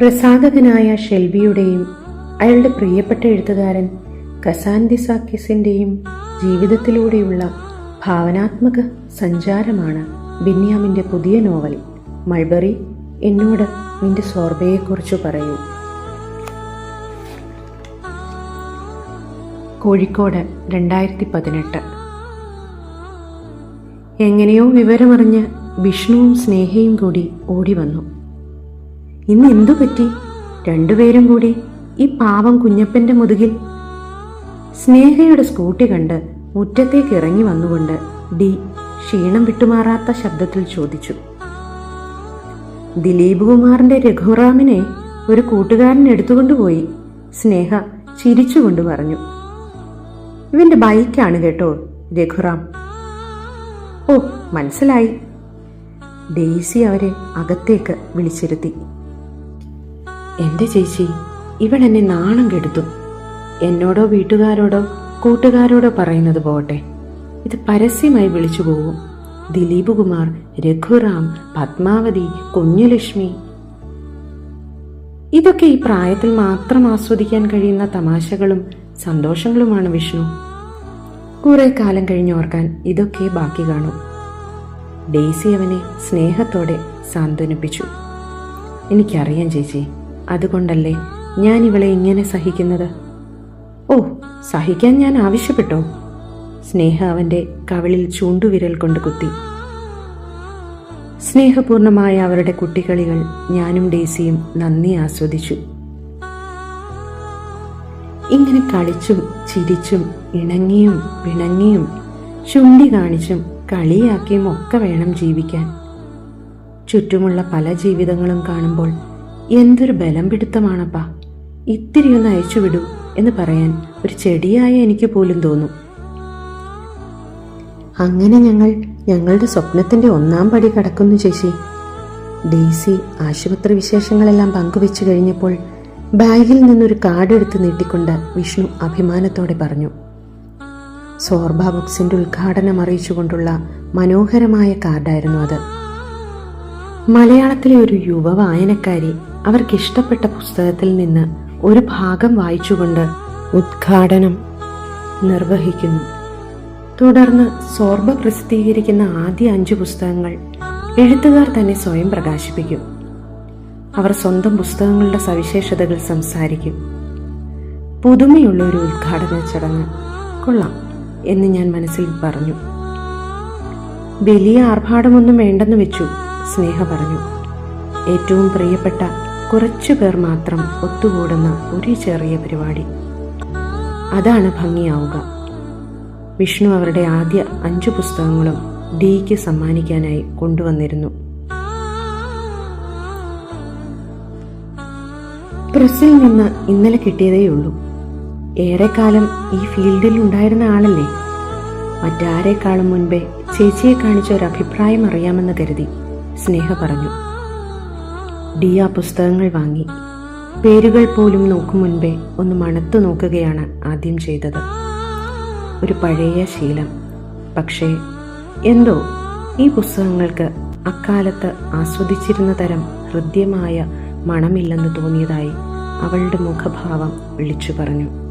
പ്രസാധകനായ ഷെൽബിയുടെയും അയാളുടെ പ്രിയപ്പെട്ട എഴുത്തുകാരൻ കസാൻഡിസാക്കിസിന്റെയും ജീവിതത്തിലൂടെയുള്ള ഭാവനാത്മക സഞ്ചാരമാണ് ബിന്യാമിന്റെ പുതിയ നോവൽ. മൾബറി എന്നോട് നിന്റെ സോർബയെക്കുറിച്ച് പറയൂ. കോഴിക്കോട് രണ്ടായിരത്തി പതിനെട്ട് എങ്ങനെയോ വിവരമറിഞ്ഞ് വിഷ്ണുവും സ്നേഹയും കൂടി ഓടി വന്നു ഇന്ന് എന്തു പറ്റി? രണ്ടുപേരും കൂടി ഈ പാവം കുഞ്ഞപ്പന്റെ മുതുകിൽ. സ്നേഹയുടെ സ്കൂട്ടി കണ്ട് മുറ്റത്തേക്ക് ഇറങ്ങി വന്നുകൊണ്ട് ഡി ക്ഷീണം വിട്ടുമാറാത്ത ശബ്ദത്തിൽ ചോദിച്ചു. ദിലീപ് കുമാറിന്റെ രഘുറാമിനെ ഒരു കൂട്ടുകാരൻ എടുത്തുകൊണ്ടുപോയി സ്നേഹ ചിരിച്ചുകൊണ്ട് പറഞ്ഞു. ഇവന്റെ ബൈക്കാണ് കേട്ടോ രഘുറാം. ഓ മനസ്സിലായി. ഡെയ്സി അവരെ അകത്തേക്ക് വിളിച്ചിരുത്തി. എന്റെ ചേച്ചി ഇവൾ എന്നെ നാണം കെടുത്തു. എന്നോടോ വീട്ടുകാരോടോ കൂട്ടുകാരോടോ പറയുന്നത് പോട്ടെ ഇത് പരസ്യമായി വിളിച്ചു പോകും. ദിലീപ് കുമാർ രഘുറാം പത്മാവതി കുഞ്ഞുലക്ഷ്മി. ഇതൊക്കെ ഈ പ്രായത്തിൽ മാത്രം ആസ്വദിക്കാൻ കഴിയുന്ന തമാശകളും സന്തോഷങ്ങളുമാണ് വിഷ്ണു. കുറെ കാലം കഴിഞ്ഞോർക്കാൻ ഇതൊക്കെ ബാക്കി കാണും. ഡെയ്സി അവനെ സ്നേഹത്തോടെ സാന്ത്വനിപ്പിച്ചു. എനിക്കറിയാം ചേച്ചി. അതുകൊണ്ടല്ലേ ഞാൻ ഇവളെ ഇങ്ങനെ സഹിക്കുന്നത്? ഓ സഹിക്കാൻ ഞാൻ ആവശ്യപ്പെട്ടോ? സ്നേഹ അവന്റെ കവിളിൽ ചൂണ്ടുവിരൽ കൊണ്ട് കുത്തി. സ്നേഹപൂർണമായ അവരുടെ കുട്ടികളികൾ ഞാനും ഡേസിയും നന്ദി ആസ്വദിച്ചു. ഇങ്ങനെ കളിച്ചും ചിരിച്ചും ഇണങ്ങിയും പിണങ്ങിയും ചുണ്ടി കാണിച്ചും കളിയാക്കിയും ഒക്കെ വേണം ജീവിക്കാൻ. ചുറ്റുമുള്ള പല ജീവിതങ്ങളും കാണുമ്പോൾ എന്തൊരു ബലം പിടുത്തമാണപ്പാ ഇത്തിരി ഒന്ന് അയച്ചുവിടൂ എന്ന് പറയാൻ ഒരു ചെടിയായ എനിക്ക് പോലും തോന്നും. അങ്ങനെ ഞങ്ങൾ ഞങ്ങളുടെ സ്വപ്നത്തിന്റെ ഒന്നാം പടി കടക്കുന്നു ചേച്ചി. ഡെയ്സി ആശുപത്രി വിശേഷങ്ങളെല്ലാം പങ്കുവെച്ചു കഴിഞ്ഞപ്പോൾ ബാഗിൽ നിന്നൊരു കാർഡ് എടുത്ത് നീട്ടിക്കൊണ്ട് വിഷ്ണു അഭിമാനത്തോടെ പറഞ്ഞു. സോർബ ബുക്സിന്റെ ഉദ്ഘാടനം അറിയിച്ചുകൊണ്ടുള്ള മനോഹരമായ കാർഡായിരുന്നു അത്. മലയാളത്തിലെ ഒരു യുവ വായനക്കാരി അവർക്ക് ഇഷ്ടപ്പെട്ട പുസ്തകത്തിൽ നിന്ന് ഒരു ഭാഗം വായിച്ചുകൊണ്ട് ഉദ്ഘാടനം നിർവഹിക്കുന്നു. തുടർന്ന് സോർബ പ്രസിദ്ധീകരിക്കുന്ന ആദ്യ അഞ്ച് പുസ്തകങ്ങൾ എഴുത്തുകാർ തന്നെ സ്വയം പ്രകാശിപ്പിക്കും. അവർ സ്വന്തം പുസ്തകങ്ങളുടെ സവിശേഷതകൾ സംസാരിക്കും. പുതുമയുള്ള ഒരു ഉദ്ഘാടന ചടങ്ങ് കൊള്ളാം എന്ന് ഞാൻ മനസ്സിൽ പറഞ്ഞു. വലിയ ആർഭാടമൊന്നും വേണ്ടെന്ന് വെച്ചു. സ്നേഹ പറഞ്ഞു. ഏറ്റവും പ്രിയപ്പെട്ട കുറച്ചു പേർ മാത്രം ഒത്തുകൂടുന്ന ഒരു ചെറിയ പരിപാടി. അതാണ് ഭംഗിയാവുക. വിഷ്ണു അവരുടെ ആദ്യ അഞ്ചു പുസ്തകങ്ങളും ഡിക്ക് സമ്മാനിക്കാനായി കൊണ്ടുവന്നിരുന്നു. പ്രസിൽ നിന്ന് ഇന്നലെ കിട്ടിയതേയുള്ളൂ. ഏറെക്കാലം ഈ ഫീൽഡിൽ ഉണ്ടായിരുന്ന ആളല്ലേ? മറ്റാരേക്കാളും മുൻപേ ചേച്ചിയെ കാണിച്ച ഒരു അഭിപ്രായം അറിയാമെന്ന് കരുതി. സ്നേഹ പറഞ്ഞു. ഡി ആ പുസ്തകങ്ങൾ വാങ്ങി. പേരുകൾ പോലും നോക്കും മുൻപേ ഒന്ന് മണത്തു നോക്കുകയാണ് ആദ്യം ചെയ്തത്. ഒരു പഴയ ശീലം. പക്ഷേ എന്തോ ഈ പുസ്തകങ്ങൾക്ക് അക്കാലത്ത് ആസ്വദിച്ചിരുന്ന തരം ഹൃദ്യമായ മണമില്ലെന്ന് തോന്നിയതായി അവളുടെ മുഖഭാവം വിളിച്ചു പറഞ്ഞു.